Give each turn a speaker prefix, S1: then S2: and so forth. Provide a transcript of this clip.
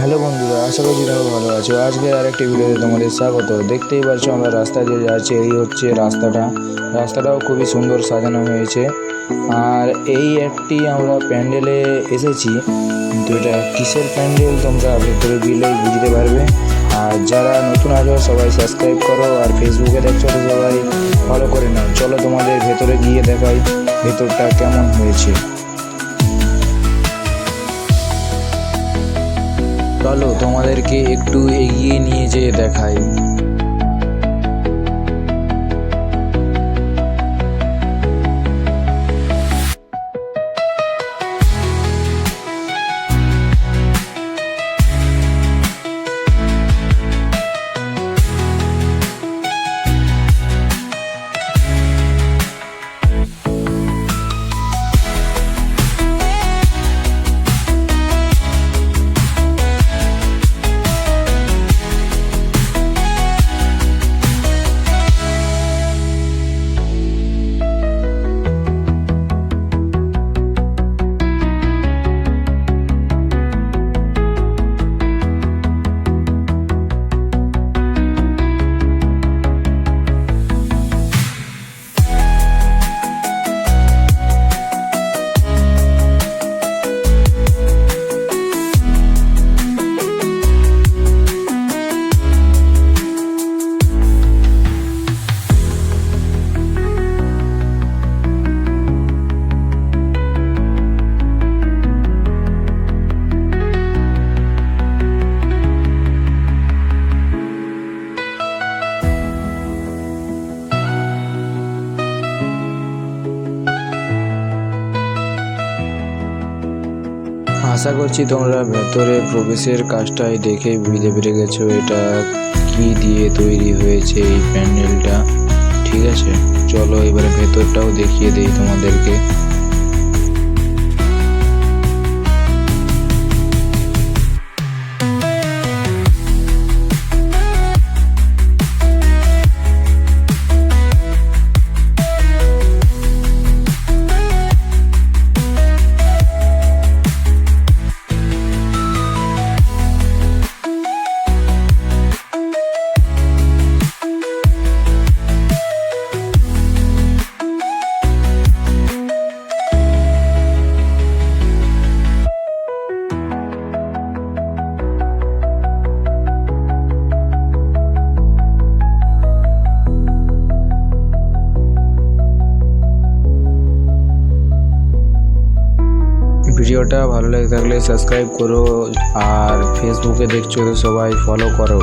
S1: Hello বন্ধুরা, আশা করছি তোমরা ভালো আছো। আজকে আরেকটি ভিডিওতে তোমাদের স্বাগত। দেখতেই পাচ্ছ আমরা রাস্তা দিয়ে যাচ্ছি, এই হচ্ছে রাস্তাটা। রাস্তাটাও খুবই সুন্দর সাজানো হয়েছে। আর এই একটি আমরা প্যান্ডেলে এসেছি, কিন্তু এটা কিসের প্যান্ডেল তোমরা ভেতরে গেলেই বুঝতে পারবে। আর যারা নতুন আছো, সবাই সাবস্ক্রাইব করো আর ফেসবুকে দেখছ তো সবাই ফলো করে নাও। চলো তোমাদের ভেতরে গিয়ে দেখাই ভেতরটা কেমন হয়েছে। চলো তোমাদেরকে একটু এগিয়ে নিয়ে যেয়ে দেখাই। আশা করছি তোমরা ভেতরে প্রবেশের কাজটাই দেখে বুঝতে পেরে গেছো এটা কি দিয়ে তৈরি হয়েছে এই প্যান্ডেলটা। ঠিক আছে, চলো এবারে ভেতরটাও দেখিয়ে দেই তোমাদেরকে। ভিডিওটা ভালো লেগে থাকলে সাবস্ক্রাইব করো আর ফেসবুকে দেখছ সবাই ফলো করো।